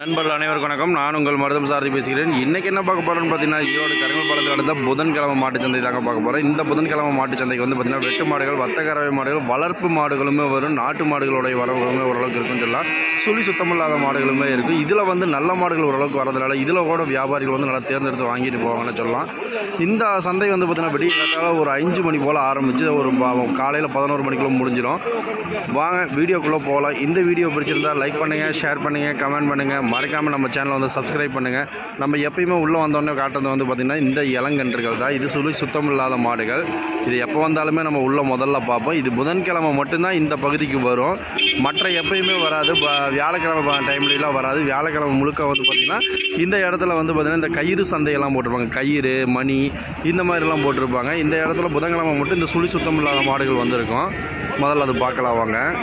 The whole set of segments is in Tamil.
நண்பர்கள் அனைவருக்கும் வணக்கம். நான் உங்கள் மருதம் சாரதி பேசுகிறேன். இன்றைக்கி என்ன பார்க்க போகிறேன்னு பார்த்தீங்கன்னா ஈரோடு கருங்கல் பாலத்தில் அடுத்த புதன்கிழமை மாட்டு சந்தை தாங்க பார்க்க போகிறோம் இந்த புதன்கிழமை மாட்டு சந்தைக்கு வந்து பார்த்திங்கன்னா வெட்டு மாடுகள் வத்தக்கறவை மாடுகள் வளர்ப்பு மாடுகளுமே வரும். நாட்டு மாடுகளுடைய வரவுகளுமே ஓரளவுக்கு இருக்குன்னு சொல்லலாம். சுழி சுத்தமில்லாத மாடுகளுமே இருக்கும் இதில் வந்து நல்ல மாடுகள் ஓரளவுக்கு வரதுனால இதில் கூட வியாபாரிகள் வந்து நல்லா தேர்ந்தெடுத்து வாங்கிட்டு போவாங்கன்னு சொல்லலாம். இந்த சந்தை வந்து பார்த்திங்கன்னா விடிய காத்தால ஒரு அஞ்சு மணி போல் ஆரம்பித்து ஒரு காலையில் பதினோரு மணிக்குள்ளே முடிஞ்சிடும் வாங்க வீடியோக்குள்ளே போகலாம். இந்த வீடியோ பிடிச்சிருந்தா லைக் பண்ணுங்கள் ஷேர் பண்ணுங்கள் கமெண்ட் பண்ணுங்கள் மறக்காமல் நம்ம சேனலை வந்து சப்ஸ்கிரைப் பண்ணுங்கள் நம்ம எப்பயுமே உள்ளே வந்தோடனே காட்டுறது வந்து பார்த்திங்கன்னா இந்த இளங்கன்றுகள் தான். இது சுழி சுத்தம் இல்லாத மாடுகள். இது எப்போ வந்தாலுமே நம்ம உள்ளே முதல்ல பார்ப்போம். இது புதன்கிழமை மட்டும்தான் இந்த பகுதிக்கு வரும். மற்ற எப்பயுமே வராது. ப- வியாழக்கிழமை டைம்லலாம் வராது. வியாழக்கிழமை முழுக்க வந்து பார்த்திங்கன்னா இந்த இடத்துல வந்து பார்த்திங்கன்னா இந்த கயிறு சந்தையெல்லாம் போட்டிருப்பாங்க. கயிறு மணி இந்த மாதிரிலாம் போட்டிருப்பாங்க. இந்த இடத்துல புதன்கிழமை மட்டும் இந்த சுழி சுத்தம் இல்லாத மாடுகள் வந்திருக்கும். முதல்ல அது பார்க்கலாம் வாங்க.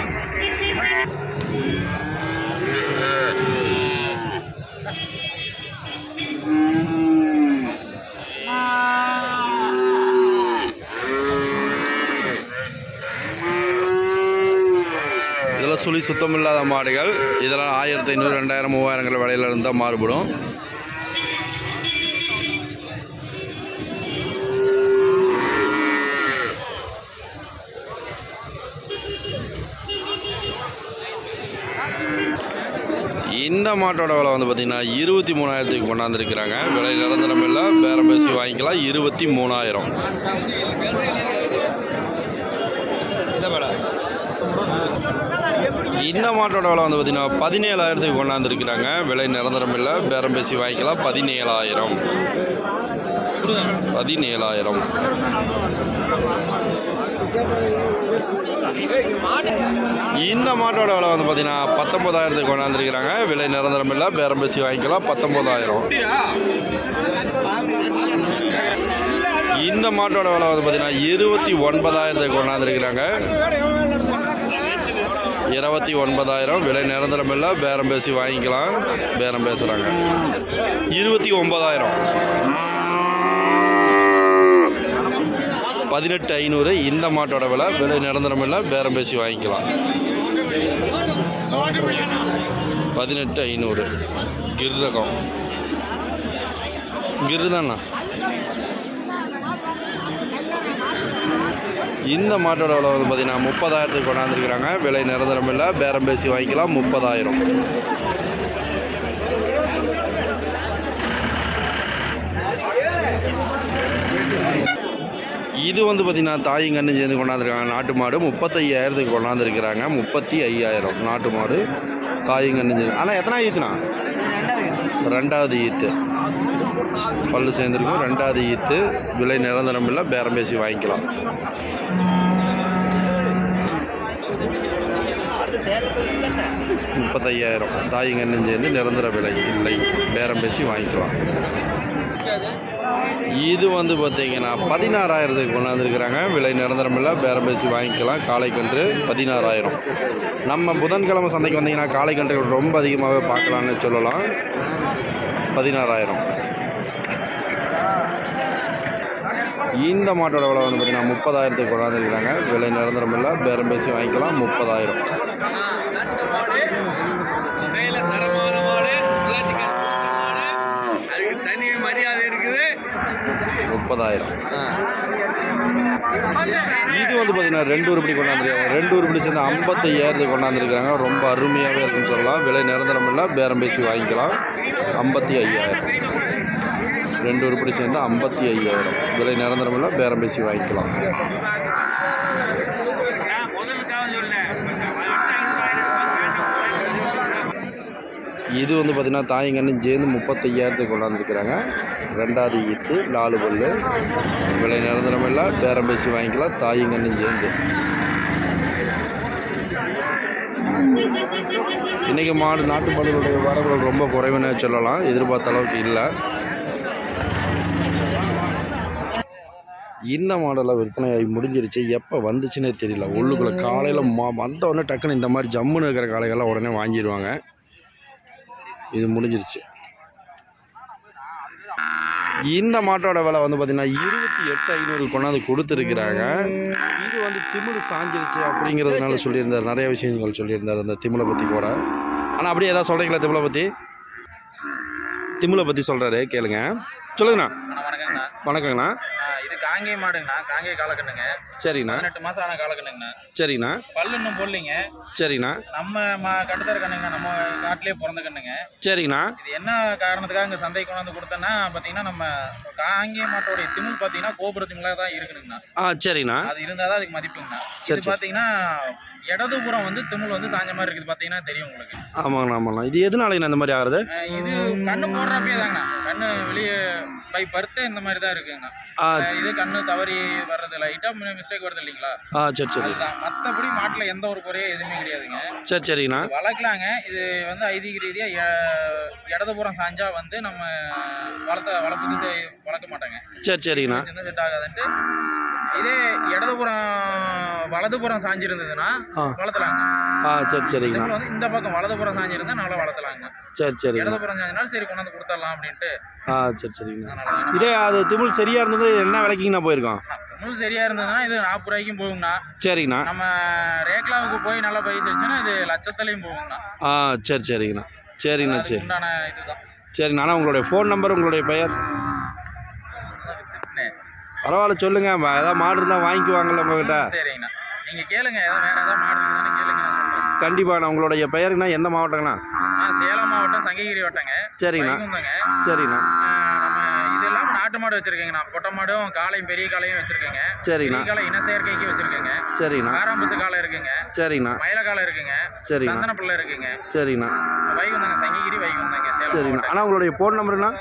சுத்தமில்லாத மாடுகள். இதெல்லாம் ஆயிரத்தி ஐநூறு ரெண்டாயிரம் மூவாயிரங்கிற விலையில இருந்தால் மாறுபடும். இந்த மாட்டோட விலை வந்து பார்த்திங்கன்னா இருபத்தி மூணாயிரத்துக்கு கொண்டாந்துருக்கிறாங்க. விலை நிரந்தரம் இல்லை. பேரம் பேசி வாங்கிக்கலாம். இருபத்தி மூணாயிரம். இந்த மாட்டோட விலை வந்து பார்த்திங்கன்னா பதினேழாயிரத்துக்கு கொண்டாந்துருக்கிறாங்க. விலை நிரந்தரம் இல்லை. பேரம் பேசி வாங்கிக்கலாம். பதினேழாயிரம். பதினேழாயிரம். இந்த மாட்டோட விலை வந்து பார்த்தீங்கன்னா பத்தொன்பதாயிரத்துக்கு கொண்டாந்துருக்கிறாங்க. விலை நிரந்தரம் இல்லை. பேரம் பேசி வாங்கிக்கலாம். பத்தொன்பதாயிரம். இந்த மாட்டோட விலை வந்து பார்த்தீங்கன்னா இருபத்தி ஒன்பதாயிரத்துக்கு கொண்டாந்துருக்கிறாங்க. இருபத்தி ஒன்பதாயிரம். விலை நிரந்தரமில்லை பேரம் பேசி வாங்கிக்கலாம். பேரம் பேசுகிறாங்க இருபத்தி ஒன்பதாயிரம். பதினெட்டு ஐநூறு. இந்த மாட்டோட விலை. விலை நிரந்தரம் இல்லை. பேரம் பேசி வாங்கிக்கலாம். பதினெட்டு ஐநூறு. கிருதகம் ரகம் கிரு தானா இந்த மாட்டோட விலை வந்து பார்த்தீங்கன்னா முப்பதாயிரத்துக்கு கொண்டாந்துருக்கிறாங்க. விலை நிரந்தரம் இல்லை. பேரம் பேசி வாங்கிக்கலாம். முப்பதாயிரம். இது வந்து பார்த்திங்கன்னா தாயங்கன்னு சேர்ந்து கொண்டாந்துருக்காங்க. நாட்டு மாடு முப்பத்தையாயிரத்துக்கு கொண்டாந்துருக்கிறாங்க. முப்பத்தி ஐயாயிரம் நாட்டு மாடு தாயங்கன்னு சேர்ந்து. ஆனால் எத்தனை ஈத்துனா ரெண்டாவது ஈத்து. பல்லு சேர்ந்துருக்கும். ரெண்டாவது ஈத்து விலை நிரந்தரம் இல்லை பேரம் பேசி வாங்கிக்கலாம். முப்பத்தையாயிரம். தாயங்கன்னு சேர்ந்து நிரந்தர விலை இல்லை பேரம் பேசி வாங்கிக்கலாம். இது வந்து பார்த்தீங்கன்னா பதினாறாயிரத்துக்கு கொண்டாந்துருக்கிறாங்க. விலை நிரந்தரம் இல்லை பேரம் பேசி வாங்கிக்கலாம். காலைக்கன்று பதினாறாயிரம். நம்ம புதன்கிழமை சந்தைக்கு வந்தீங்கன்னா காலைக்கன்றுகள் ரொம்ப அதிகமாகவே பார்க்கலான்னு சொல்லலாம். பதினாறாயிரம். இந்த மாட்டோட விலை வந்து பார்த்தீங்கன்னா முப்பதாயிரத்துக்கு கொண்டாந்துருக்கிறாங்க விலை நிரந்தரம் இல்லை. பேரம் பேசி வாங்கிக்கலாம். முப்பதாயிரம். முப்பதாயிரம். இது வந்து பார்த்தீங்கன்னா ரெண்டு உருப்படி கொண்டாந்துருக்காங்க ரெண்டு உருப்படி சேர்ந்து ஐம்பத்தையாயிரத்து கொண்டாந்துருக்காங்க. ரொம்ப அருமையாகவே இருக்குன்னு சொல்லலாம். விலை நிரந்தரம் இல்லை. பேரம் பேசி வாங்கிக்கலாம். ஐம்பத்தி ஐயாயிரம். ரெண்டு உருப்படி சேர்ந்து ஐம்பத்தி ஐயாயிரம். விலை நிரந்தரம் இல்லை. பேரம் பேசி வாங்கிக்கலாம். இது வந்து பார்த்திங்கன்னா தாயங்கன்னு சேர்ந்து முப்பத்தையாயிரத்துக்கு கொண்டாந்துருக்குறாங்க. ரெண்டாவது ஈத்து நாலு பல்லு. விலை நிரந்தரம் பேரம் பேசி வாங்கிக்கலாம் தாயங்கன்னு சேர்ந்து இன்றைக்கி மாடு நாட்டு மாடுகளுடைய வரவுகள் ரொம்ப குறைவுன்னு சொல்லலாம். எதிர்பார்த்த அளவுக்கு இல்லை. இந்த மாடெல்லாம் விற்பனையாகி முடிஞ்சிருச்சு. எப்போ வந்துச்சுன்னே தெரியல. உள்ளுக்குள்ளே காலையில் மா வந்த உடனே டக்குன்னு இந்த மாதிரி ஜம்முன்னு இருக்கிற காளைகள்லாம் உடனே வாங்கிடுவாங்க. இது முடிஞ்சிருச்சு. இந்த மாட்டோட விலை வந்து பார்த்தீங்கன்னா இருபத்தி எட்டு ஐநூறு கொண்டாந்து கொடுத்துருக்குறாங்க. இது வந்து திமிழ் சாஞ்சிருச்சு அப்படிங்கிறதுனால சொல்லியிருந்தார். நிறைய விஷயங்கள் சொல்லியிருந்தார் அந்த திமிழை பற்றி கூட. ஆனால் அப்படியே ஏதாவது சொல்கிறீங்களா திமிழை பற்றி திமிலை பற்றி சொல்கிறாரு கேளுங்க. சொல்லுங்கண்ணா. வணக்கங்கண்ணா. காங்கேய மாடுங்கண்ணா. காங்கேய காலக்கண்ணுங்க. சரிண்ணா. பதினெட்டு மாசம் ஆன காலக்கண்ணுங்கண்ணா. சரிண்ணா. பல்லு இன்னும் போடலைங்க. சரிண்ணா. நம்ம மா கட்டுத்தர கண்ணுங்கண்ணா நம்ம காட்டிலே பிறந்த கண்ணுங்க. சரிண்ணா. இது என்ன காரணத்துக்காக இங்கே சந்தைக்கு கொண்டாந்து கொடுத்தேன்னா பார்த்தீங்கன்னா நம்ம காங்கேய மாட்டோடைய திமிழ் பார்த்தீங்கன்னா கோபுர திமிழாக தான் இருக்குதுங்கண்ணா ஆ சரிண்ணா. அது இருந்தால் தான் அதுக்கு மதிப்புங்கண்ணா. சரி, இது பார்த்தீங்கன்னா இடதுபுறம் வந்து திமிழ் வந்து சாஞ்ச மாதிரி இருக்குது பார்த்தீங்கன்னா தெரியும் உங்களுக்கு. ஆமாங்கண்ணா ஆமாங்கண்ணா. இது எதனாலங்கண்ணா இந்த மாதிரி ஆகுது இது கண்ணு போடுறப்பே தாங்கண்ணா. கண்ணு வெளியே பை பருத்து இந்த மாதிரி தான் இருக்குங்கண்ணா. இது கண்ணு தவறி வர்றது லைட்டாக மிஸ்டேக் வருது இல்லைங்களா? ஆ சரி சரி. அதுதான். மற்றபடி மாட்டில் எந்த ஒரு குறையும் எதுவுமே கிடையாதுங்க. சரி சரிங்கண்ணா. வளர்க்கலாங்க. இது வந்து ஐதீக ரீதியாக இடதுபுறம் சாஞ்சா வந்து நம்ம வளர்த்த வளர்ப்புக்கு வளர்க்க மாட்டாங்க. சரி சரிங்கண்ணா. சின்ன செட் ஆகாதுன்ட்டு. இதே இடதுபுறம் வலதுபுறம் சாஞ்சிருந்ததுன்னா. வளர்த்தலாங்க. ஆ சரி இதுல வந்து இந்த பக்கம் வலதுபுறம் சாஞ்சிருந்தா நல்லா வளர்த்தலாங்க. சரி சரிங்கண்ணா. இடதுபுறம் சாஞ்சினாலும் சரி கொண்டாந்து கொடுத்துடலாம் அப்படின்ட்டு. ஆ சரி சரிங்கண்ணா. இதே அது திமிழ் சரியாக இருந்தது என்ன விலைக்குங்கண்ணா போயிருக்கோம்? முள் சரியா இருந்ததுன்னா இது நாற்பது ரூபாய்க்கும் போகுங்கண்ணா. சரிங்கண்ணா. நம்ம ரேக்லாவுக்கு போய் நல்லா பயிற்சி வச்சுன்னா இது லட்சத்துலையும் போகுங்கண்ணா. ஆ சரி சரிங்கண்ணா. சரிங்கண்ணா சரி. உண்டான இதுதான். சரிங்கண்ணா உங்களுடைய ஃபோன் நம்பர் உங்களுடைய பெயர்? பரவாயில்ல சொல்லுங்கள் ஏதாவது மாடு இருந்தால் வாங்கிக்குவாங்கல்ல உங்ககிட்ட. சரிங்கண்ணா. நீங்க கேளுங்க ஏதாவது வேற ஏதாவது மாடு இருந்தாலும் கேளுங்க. கண்டிப்பாண்ணா உங்களுடைய பெயருங்கண்ணா எந்த மாவட்டங்கண்ணா? சேலம் மாவட்டம் சங்ககிரி வட்டங்க. சரிங்கண்ணா. சரிங்கண்ணா. இது இல்லாம நாட்டு மாடு வச்சிருக்கேங்கண்ணா. பொட்டை மாடும் காளையும் பெரிய காளையும் வச்சிருக்கேங்க. சரிங்கண்ணா. காளை இன சேர்க்கைக்கு வச்சிருக்கேங்க. சரிங்கண்ணா. காராம்புசு காளை இருக்குங்க. சரிங்கண்ணா. மயில காளை இருக்குங்க. சரிங்கண்ணா. சந்தன பிள்ளை இருக்குங்க. சரிங்கண்ணா. வைகுந்தங்க சங்ககிரி வைகுந்தங்க சரிங்கண்ணா. அண்ணா உங்களுடைய phone நம்பருண்ணா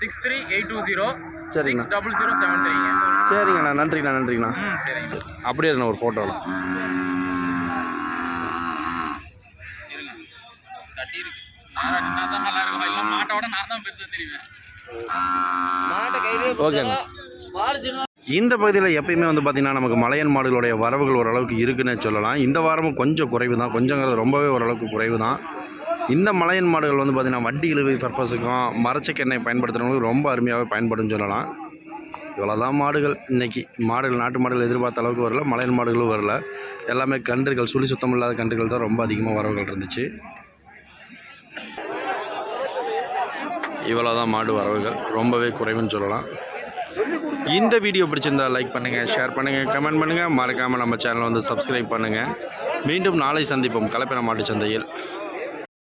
six three eight two zero. சரிங்கண்ணா. டபுள் ஜீரோ செவன் த்ரீங்க. சரிங்கண்ணா நன்றிண்ணா நன்றிங்கண்ணா ம் சரிங்க அப்படியே இருண்ணா ஒரு ஃபோட்டோவில் ஓகேண்ணா. இந்த பகுதியில் எப்பயுமே வந்து பார்த்திங்கன்னா நமக்கு மலையன் மாடுகளுடைய வரவுகள் ஓரளவுக்கு இருக்குன்னே சொல்லலாம். இந்த வாரமும் கொஞ்சம் குறைவு தான் கொஞ்சங்கிறது ரொம்பவே ஓரளவுக்கு குறைவு தான் இந்த மலையன் மாடுகள் வந்து பார்த்திங்கன்னா வண்டி இழுவை பர்பஸுக்கும் மரச்சக்கெண்ணெய் பயன்படுத்துகிறவங்களுக்கு ரொம்ப அருமையாகவே பயன்படும் சொல்லலாம். இவ்வளோ தான் மாடுகள். இன்றைக்கி மாடுகள் நாட்டு மாடுகள் எதிர்பார்த்த அளவுக்கு வரல மலையன் மாடுகளும் வரல. எல்லாமே கன்றுகள் சுழி சுத்தம் இல்லாத கன்றுகள் தான் ரொம்ப அதிகமாக வரவுகள் இருந்துச்சு. இவ்வளோ தான் மாடு வரவுகள். ரொம்பவே குறைவுன்னு சொல்லலாம். இந்த வீடியோ பிடிச்சிருந்தா லைக் பண்ணுங்கள் ஷேர் பண்ணுங்கள் கமெண்ட் பண்ணுங்கள் மறக்காமல் நம்ம சேனலை வந்து சப்ஸ்கிரைப் பண்ணுங்கள் மீண்டும் நாளை சந்திப்போம். கலப்பின மாட்டு சந்தையில்.